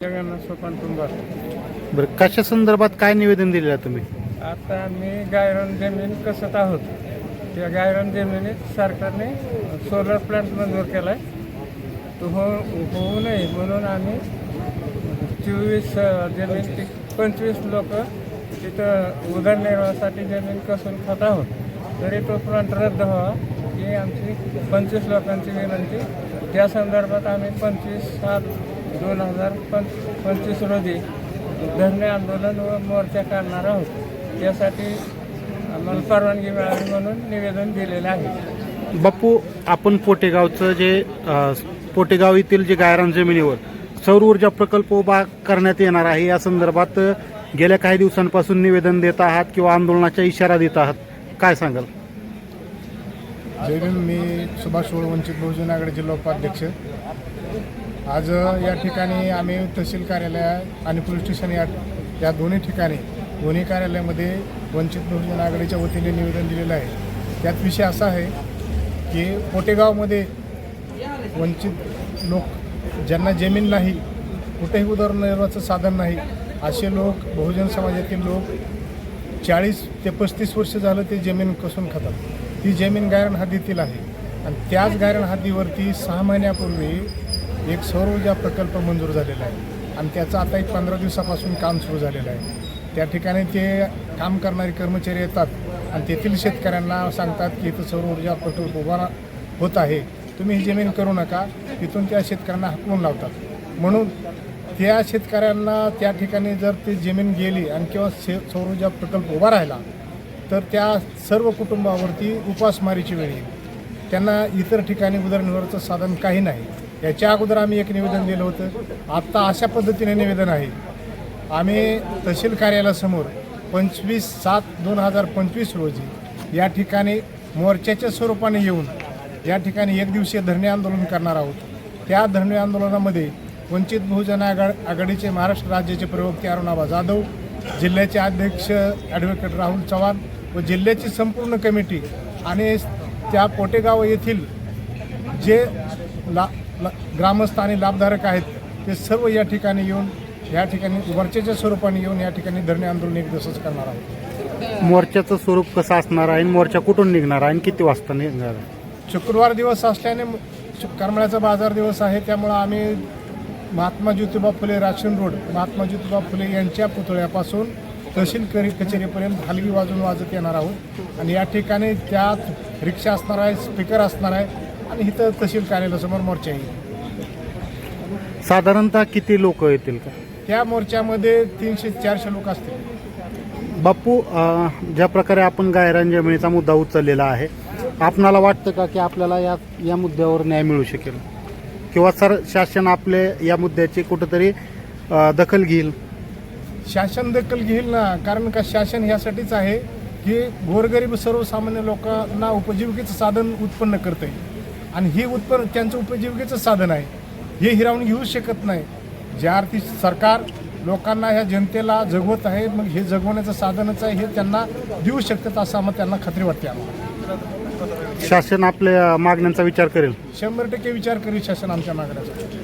जगन्नाथ सोपान कुंभार बरं कशा संदर्भात काय निवेदन दिलेलं आहे तुम्ही? आता आम्ही गायरन जमीन कसत आहोत त्या गायरन जमिनीत सरकारने सोलर प्लांट मंजूर केला आहे तो हो होऊ नये म्हणून आम्ही चोवीस जमीन ती पंचवीस लोक तिथं उदरनिर्वाहासाठी जमीन कसून खात आहोत. तरी तो प्लांट रद्द व्हावा ही आमची पंचवीस लोकांची विनंती. त्या संदर्भात आम्ही पंचवीस सात दोन हजार पं पंचवीस रोजी धरणे आंदोलन व मोर्चा काढणार आहोत. यासाठी आम्हाला परवानगी मिळावी म्हणून निवेदन दिलेलं आहे. बापू आपण पोटेगावचं जे अ, पोटेगाव येथील जे गायरान जमिनीवर सौर ऊर्जा प्रकल्प उभा करण्यात येणार आहे या संदर्भात अ, गेल्या काही दिवसांपासून निवेदन देत आहात किंवा आंदोलनाचा इशारा देत आहात? काय सांगाल? जय भीम मी सुभाष वंचित बहुजन आघाडी जिल्हा उपाध्यक्ष. आज या ठिकाणी आम्ही तहसील कार्यालय आणि पोलीस स्टेशन या या दोन्ही ठिकाणी दोन्ही कार्यालयामध्ये वंचित बहुजन आघाडीच्या वतीने निवेदन दिलेलं आहे. त्यात विषय असा आहे की पोटेगावमध्ये वंचित लोक ज्यांना जमीन नाही कुठेही उदरनिर्वाहाचं साधन नाही असे लोक बहुजन समाजातील लोक चाळीस ते पस्तीस वर्ष झालं ते जमीन कसून खातात. ती जमीन गायरण हद्दीतील आहे. आणि त्याच गायरण हद्दीवरती सहा महिन्यापूर्वी एक सौर ऊर्जा प्रकल्प मंजूर झालेला आहे आणि त्याचं आता एक पंधरा दिवसापासून काम सुरू झालेलं आहे. त्या ठिकाणी ते काम करणारे कर्मचारी येतात आणि तेथील शेतकऱ्यांना सांगतात की इथं सौर ऊर्जा प्रकल्प उभा होत आहे. तुम्ही ही जमीन करू नका. तिथून त्या शेतकऱ्यांना हकवून लावतात. म्हणून त्या शेतकऱ्यांना त्या ठिकाणी जर ती जमीन गेली आणि किंवा शे सौर ऊर्जा प्रकल्प उभा राहिला तर त्या सर्व कुटुंबावरती उपासमारीची वेळ येईल. त्यांना इतर ठिकाणी उदरनिर्वाहाचं साधन काही नाही. याच्या अगोदर आम्ही एक निवेदन दिलं होतं. आत्ता अशा पद्धतीने निवेदन आहे. आम्ही तहसील कार्यालयासमोर पंचवीस सात दोन हजार पंचवीस रोजी या ठिकाणी मोर्चाच्या स्वरूपाने येऊन या ठिकाणी एक दिवसीय धरणे आंदोलन करणार आहोत. त्या धरणे आंदोलनामध्ये वंचित बहुजन आघा आघाडीचे महाराष्ट्र राज्याचे प्रवक्ते अरुणाबा जाधव जिल्ह्याचे अध्यक्ष ॲडव्होकेट राहुल चव्हाण व जिल्ह्याची संपूर्ण कमिटी आणि त्या पोटेगाव येथील जे ला ला ग्रामस्थ आणि लाभधारक आहेत ते सर्व या ठिकाणी येऊन या ठिकाणी मोर्चाच्या स्वरूपाने येऊन या ठिकाणी धरणे आंदोलन एक दिवसच करणार आहोत. मोर्चाचं स्वरूप कसं असणार आहे आणि मोर्चा कुठून निघणार आहे आणि किती वाजता निघणार आहे? शुक्रवार दिवस असल्याने करमाळ्याचा बाजार दिवस आहे त्यामुळं आम्ही महात्मा ज्योतिबा फुले राशन रोड महात्मा ज्योतिबा फुले यांच्या पुतळ्यापासून तहसील करी कचेरीपर्यंत हलगी वाजून वाजत येणार आहोत. आणि या ठिकाणी त्यात रिक्षा असणार आहे स्पीकर असणार आहे आणि इथं तहसील कार्यालयासमोर मोर्चा येईल साधारणतः किती लोक येतील का? त्या मोर्चामध्ये तीनशे चारशे लोक असतील. बापू अ, ज्या प्रकारे आपण गायरान जमिनीचा मुद्दा उचललेला आहे आपणाला वाटतं का की आपल्याला या या मुद्द्यावर न्याय मिळू शकेल? किंवा सर शासन आपले या मुद्द्याची कुठंतरी अ, दखल घेईल? शासन दखल घेईल ना कारण का शासन ह्यासाठीच आहे की गोरगरीब सर्वसामान्य लोकांना उपजीविकेचं साधन उत्पन्न करतं आणि हे उत्पन्न त्यांचं उपजीविकेचं साधन आहे. हे हिरावून घेऊ शकत नाही. ज्या अर्थी सरकार लोकांना ह्या जनतेला जगवत आहे मग हे जगवण्याचं साधनच आहे हे त्यांना देऊ शकतात असं आम्हाला त्यांना खात्री वाटते आम्हाला. शासन आपल्या मागण्यांचा विचार करेल. शंभर टक्के विचार करीत शासन आमच्या मागण्याचा.